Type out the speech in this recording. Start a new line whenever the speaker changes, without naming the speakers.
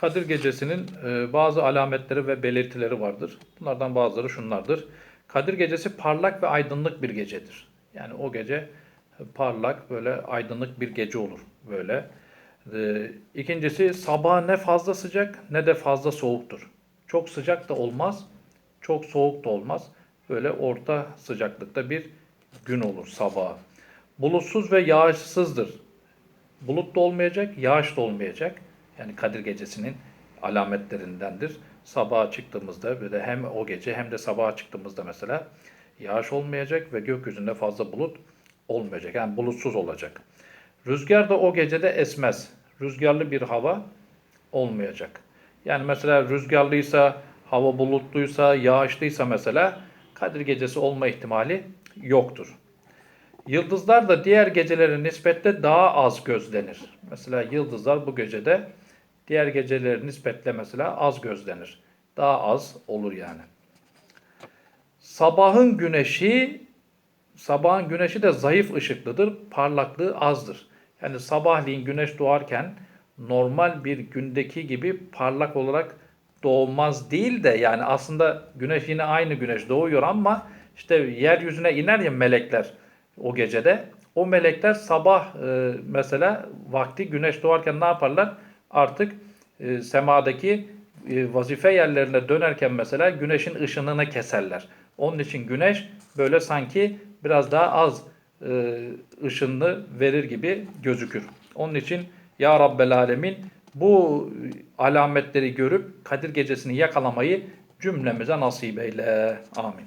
Kadir Gecesi'nin e, bazı alametleri ve belirtileri vardır. Bunlardan bazıları şunlardır. Kadir Gecesi parlak ve aydınlık bir gecedir. Yani o gece parlak, böyle aydınlık bir gece olur böyle. E, İkincisi sabah ne fazla sıcak ne de fazla soğuktur. Çok sıcak da olmaz, çok soğuk da olmaz. Böyle orta sıcaklıkta bir gün olur sabah. Bulutsuz ve yağışsızdır. Bulut da olmayacak, yağış da olmayacak. Yani Kadir Gecesi'nin alametlerindendir. Sabaha çıktığımızda böyle hem o gece hem de sabaha çıktığımızda mesela yağış olmayacak ve gökyüzünde fazla bulut olmayacak. Yani bulutsuz olacak. Rüzgar da o gecede esmez. Rüzgarlı bir hava olmayacak. Yani mesela rüzgarlıysa, hava bulutluysa, yağışlıysa mesela Kadir Gecesi olma ihtimali yoktur. Yıldızlar da diğer gecelere nispetle daha az gözlenir. Mesela yıldızlar bu gecede diğer gecelere nispetle mesela az gözlenir. Daha az olur yani. Sabahın güneşi sabahın güneşi de zayıf ışıklıdır, parlaklığı azdır. Yani sabahleyin güneş doğarken normal bir gündeki gibi parlak olarak doğmaz değil de yani aslında güneş yine aynı güneş doğuyor ama işte yeryüzüne iner ya melekler o gecede. O melekler sabah e, mesela vakti güneş doğarken ne yaparlar? Artık e, semadaki e, vazife yerlerine dönerken mesela güneşin ışınını keserler. Onun için güneş böyle sanki biraz daha az e, ışınlı verir gibi gözükür. Onun için Ya Rabbel Alemin bu alametleri görüp Kadir Gecesi'ni yakalamayı cümlemize nasip eyle. Amin.